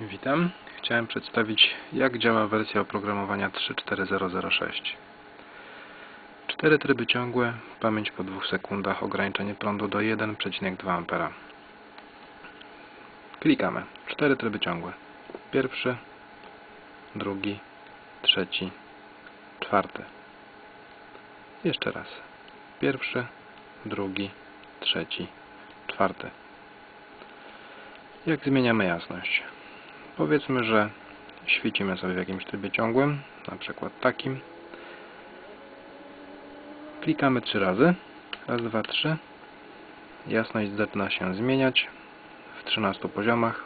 Witam. Chciałem przedstawić jak działa wersja oprogramowania 34006. Cztery tryby ciągłe, pamięć po 2 sekundach, ograniczenie prądu do 1,2 A. Klikamy. Cztery tryby ciągłe. Pierwszy, drugi, trzeci, czwarty. Jeszcze raz. Pierwszy, drugi, trzeci, czwarty. Jak zmieniamy jasność? Powiedzmy, że świecimy sobie w jakimś trybie ciągłym, na przykład takim. Klikamy trzy razy. Raz, dwa, trzy. Jasność zaczyna się zmieniać w 13 poziomach.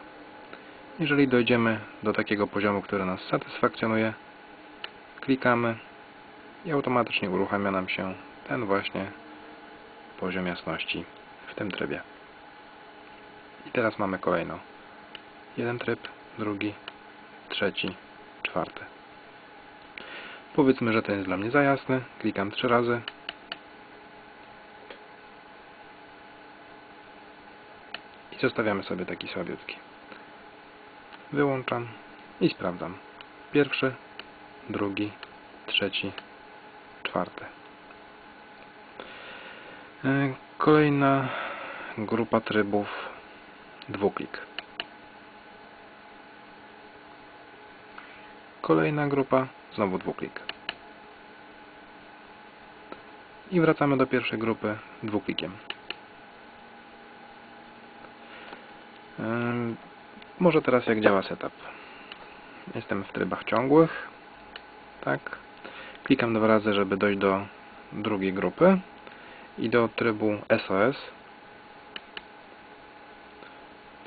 Jeżeli dojdziemy do takiego poziomu, który nas satysfakcjonuje, klikamy i automatycznie uruchamia nam się ten właśnie poziom jasności w tym trybie. I teraz mamy kolejno. Jeden tryb, drugi, trzeci, czwarty. Powiedzmy, że ten jest dla mnie za jasny. Klikam trzy razy. I zostawiamy sobie taki słabiutki. Wyłączam i sprawdzam. Pierwszy, drugi, trzeci, czwarty. E, Kolejna grupa trybów dwuklik. Kolejna grupa, znowu dwuklik. I wracamy do pierwszej grupy dwuklikiem. Może teraz jak działa setup. Jestem w trybach ciągłych. Tak. Klikam dwa razy, żeby dojść do drugiej grupy i do trybu SOS.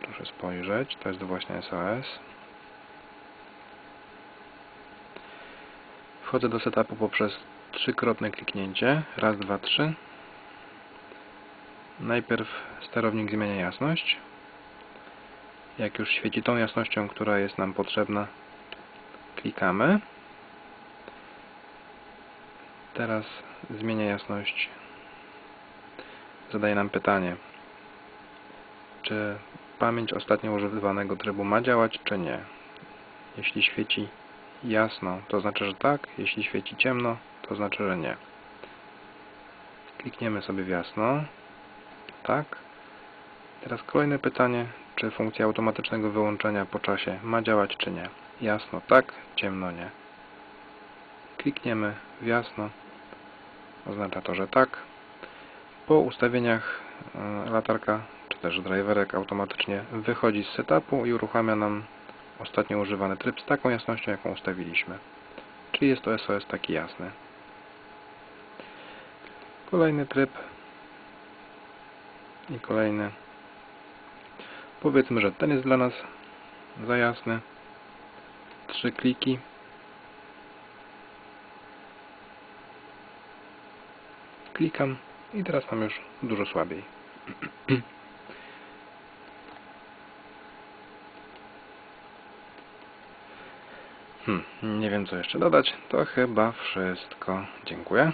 Proszę spojrzeć, to jest właśnie SOS. Wchodzę do setupu poprzez trzykrotne kliknięcie. Raz, dwa, trzy. Najpierw sterownik zmienia jasność. Jak już świeci tą jasnością, która jest nam potrzebna, klikamy. Teraz zmienia jasność. Zadaje nam pytanie, czy pamięć ostatnio używanego trybu ma działać, czy nie. Jeśli świeci jasno, to znaczy, że tak. Jeśli świeci ciemno, to znaczy, że nie. Klikniemy sobie w jasno. Tak. Teraz kolejne pytanie, czy funkcja automatycznego wyłączenia po czasie ma działać, czy nie. Jasno tak, ciemno nie. Klikniemy w jasno. Oznacza to, że tak. Po ustawieniach e, latarka, czy też driverek automatycznie wychodzi z setupu i uruchamia nam ostatnio używany tryb z taką jasnością, jaką ustawiliśmy. Czyli jest to SOS taki jasny. Kolejny tryb i kolejny. Powiedzmy, że ten jest dla nas za jasny. Trzy kliki. Klikam i teraz mam już dużo słabiej. Hmm, nie wiem co jeszcze dodać. To chyba wszystko. Dziękuję.